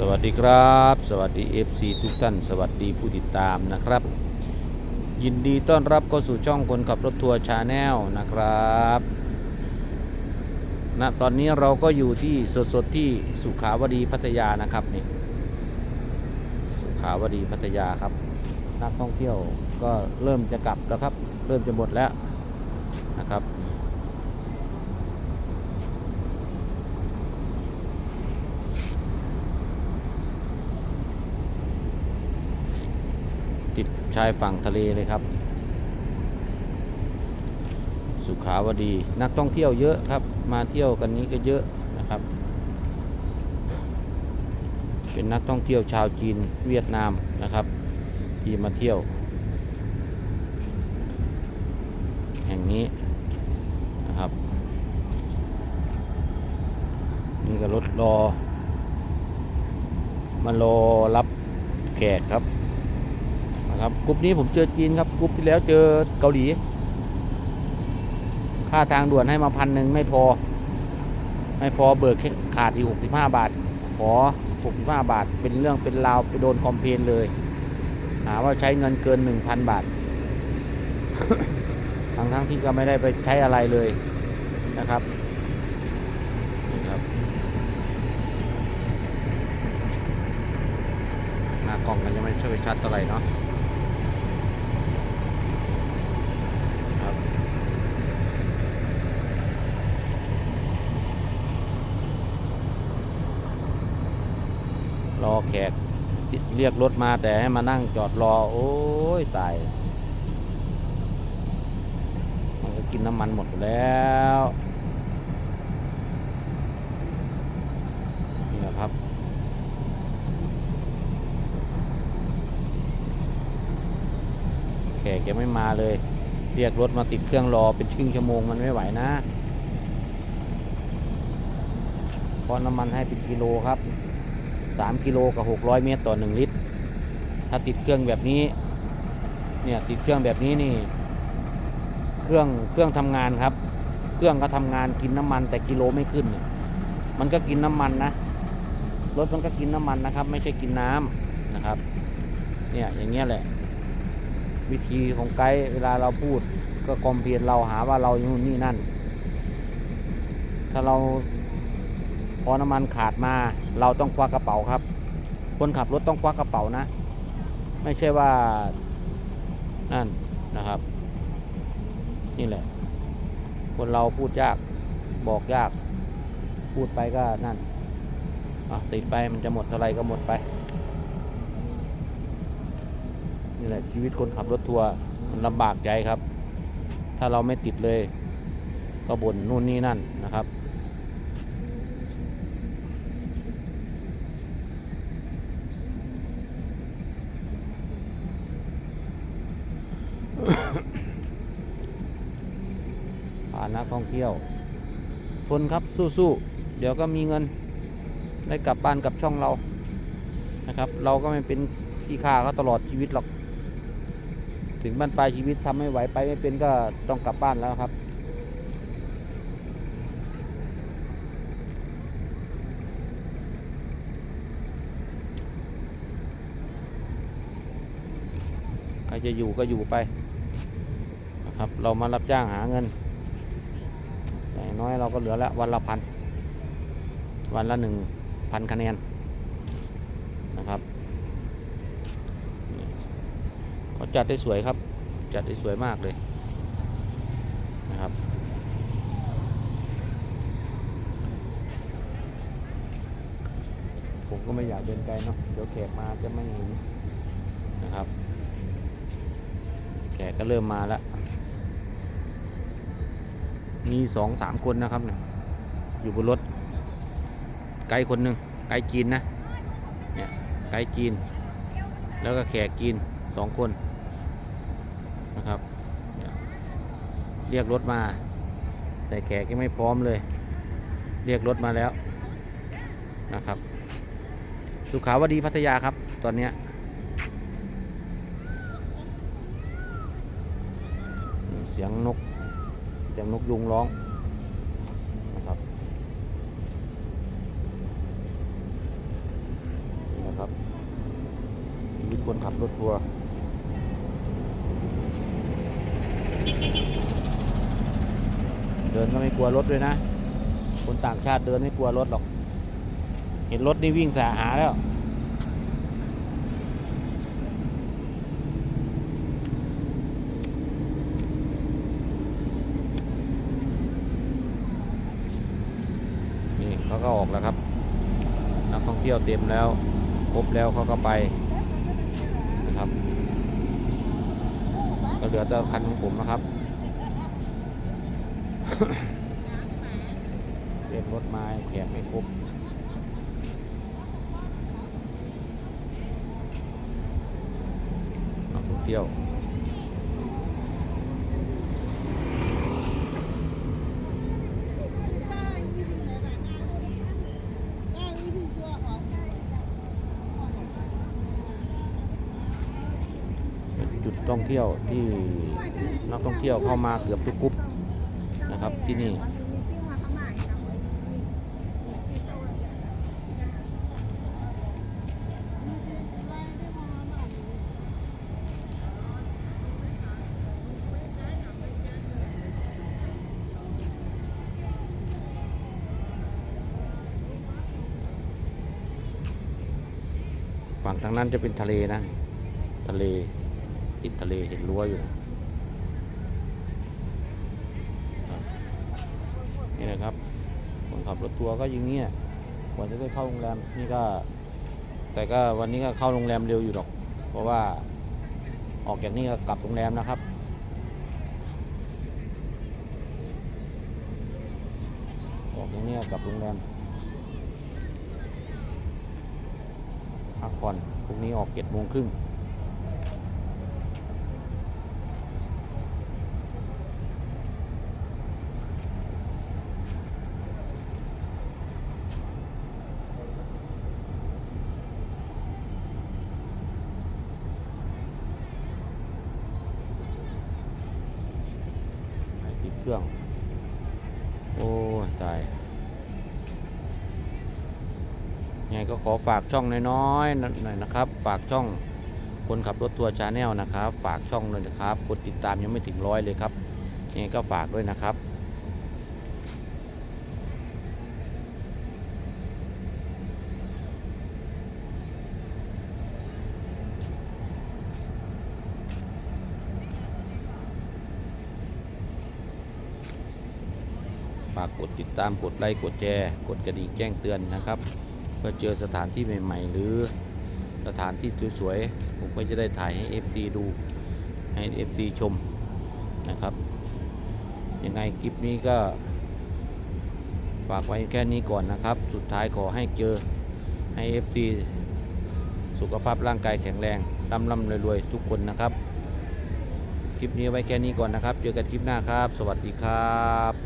สวัสดีครับ สวัสดี FC ทุกท่าน สวัสดีผู้ติดตามนะครับ ยินดีต้อนรับเข้าสู่ช่องคนขับรถทัวร์ชาแนลนะครับณตอนนี้เราก็อยู่ที่สดๆที่สุขาวดีพัทยานะครับนี่สุขาวดีพัทยาครับ นักท่องเที่ยวก็เริ่มจะกลับแล้วครับ เริ่มจะหมดแล้วนะครับ ติดชายฝั่งทะเลเลยครับ สุขาวดีนักท่องเที่ยวเยอะครับ มาเที่ยวกันนี้ก็เยอะนะครับ เป็นนักท่องเที่ยวชาวจีนเวียดนามนะครับ ที่มาเที่ยว แห่งนี้นะครับ นี่ก็รถรอมารอรับแขกครับ นะครับกลุ่มนี้ผมเจอจีนครับกลุ่มที่แล้วเจอเกาหลี ค่าทางด่วนให้มาพันหนึ่งไม่พอ ไม่พอเบิกแค่ขาดอีกหกสิบห้าบาท ขอหกสิบห้าบาท เป็นเรื่องเป็นราวไปโดนคอมเพนเลยหาว่าใช้เงินเกินหนึ่งพันบาททั้งทั้งที่ก็ไม่ได้ไปใช้อะไรเลยนะครับนี่ครับหน้ากล้องมันยังไม่ช่วยชัดเท่าไหร่เนาะครับรอแขก เรียกรถมาแต่ให้มานั่งจอดรอ โอ้ยตาย มันก็กินน้ำมันหมดแล้วนี่นะครับ แขกยังไม่มาเลย เรียกรถมาติดเครื่องรอเป็นครึ่งชั่วโมงมันไม่ไหวนะเพราะน้ำมันให้เป็นกิโลครับ สามกิโลกับหกร้อยเมตรต่อหนึ่งลิตร ถ้าติดเครื่องแบบนี้ เนี่ยติดเครื่องแบบนี้นี่ เครื่องเครื่องทำงานครับ เครื่องก็ทำงานกินน้ำมันแต่กิโลไม่ขึ้น มันก็กินน้ำมันนะ รถมันก็กินน้ำมันนะครับ ไม่ใช่กินน้ำนะครับ เนี่ยอย่างเงี้ยแหละ วิธีของไกด์เวลาเราพูดก็คอมเพลนเราหาว่าเราอยู่นนี่นั่น ถ้าเรา พอน้ำมันขาดมาเราต้องควักกระเป๋าครับ คนขับรถต้องควักกระเป๋านะ ไม่ใช่ว่านั่นนะครับ นี่แหละ คนเราพูดยากบอกยาก พูดไปก็นั่นติดไปมันจะหมดเท่าไรก็หมดไป นี่แหละชีวิตคนขับรถทัวร์มันลำบากใจครับ ถ้าเราไม่ติดเลย ก็บ่นนู่นนี่นั่นนะครับ พานัก ท่องเที่ยว ทนครับสู้ๆเดี๋ยวก็มีเงินได้กลับบ้านกับช่องเรานะครับ เราก็ไม่เป็นขี้ข้าเขาตลอดชีวิตหรอก ถึงบ้านปลายชีวิตทำไม่ไหวไปไม่เป็นก็ต้องกลับบ้านแล้วครับ ใครจะอยู่ก็อยู่ไปนะครับ เรามารับจ้างหาเงิน อย่างน้อยเราก็เหลือละวันละพันวันละหนึ่งพันคะแนนนะครับเขาจัดได้สวยครับ จัดได้สวยมากเลยนะครับผมก็ไม่อยากเดินไกลเนาะเดี๋ยวแขกมาจะไม่เห็นนะครับ แขกก็เริ่มมาแล้ว มีสองสามคนนะครับเนี่ยอยู่บนรถ ไกด์คนหนึ่งไกด์จีนนะเนี่ยไกด์จีน แล้วก็แขกจีนสองคนนะครับเรียกรถมา แต่แขกยังไม่พร้อมเลย เรียกรถมาแล้วนะครับสุขาวดีพัทยาครับ ตอนเนี้ยเสียงนก สียงนกยุงร้องนะครับนะครับชีวิตคนขับรถทัวร์เดินก็ไม่กลัวรถด้วยนะ คนต่างชาติเดินไม่กลัวรถหรอก เห็นรถนี่วิ่งสาหาแล้ว ก็ออกแล้วครับนักท่องเที่ยวเต็มแล้วครบแล้วเขาก็ไปนะครับก็เหลือแต่คันของผมนะครับเรียกรถไมาแขกไม่ครบนักท่องเที่ยว เป็นจุด ท่องเที่ยวที่นักท่องเที่ยวเข้ามาเกือบทุกกรุ๊ปนะครับที่นี่ฝั่งทางนั้นจะเป็นทะเลนะ ทะเล ติดทะเลเห็นรั้วอยู่นี่นะครับคนขับรถทัวร์ก็อยิงเงี้ยว่าจะได้เข้าโรงแรมนี่ก็ แต่ก็วันนี้ก็เข้าโรงแรมเร็วอยู่หรอก เพราะว่าออกจากนี่ก็กลับโรงแรมนะครับออกจากนี่กลับโรงแรมพักผ่อนพรุ่งนี้ออกเจ็ดโมงครึ่งให้ติดเครื่อง โอ้ยตาย ยัง ไงก็ขอฝากช่องน้อยๆหน่อยนะครับ ฝากช่องคนขับรถทัวร์ชาแนลนะครับ ฝากช่องเลยนะครับ กดติดตามยังไม่ถึงร้อยเลยครับยังไงก็ฝากด้วยนะครับฝากกดติดตามกดไลค์กดแชร์ กดกระดิ่งแจ้งเตือนนะครับ เพื่อเจอสถานที่ใหม่ๆ หรือสถานที่สวยๆ ผมก็จะได้ถ่ายให้ FD ดูให้ FD ชมนะครับ ยังไงคลิปนี้ก็ ฝากไว้แค่นี้ก่อนนะครับ สุดท้ายขอให้เจอให้ FD สุขภาพร่างกายแข็งแรงร่ำร่ำรวยๆ ทุกคนนะครับ คลิปนี้ไว้แค่นี้ก่อนนะครับ เจอกันคลิปหน้าครับ สวัสดีครับ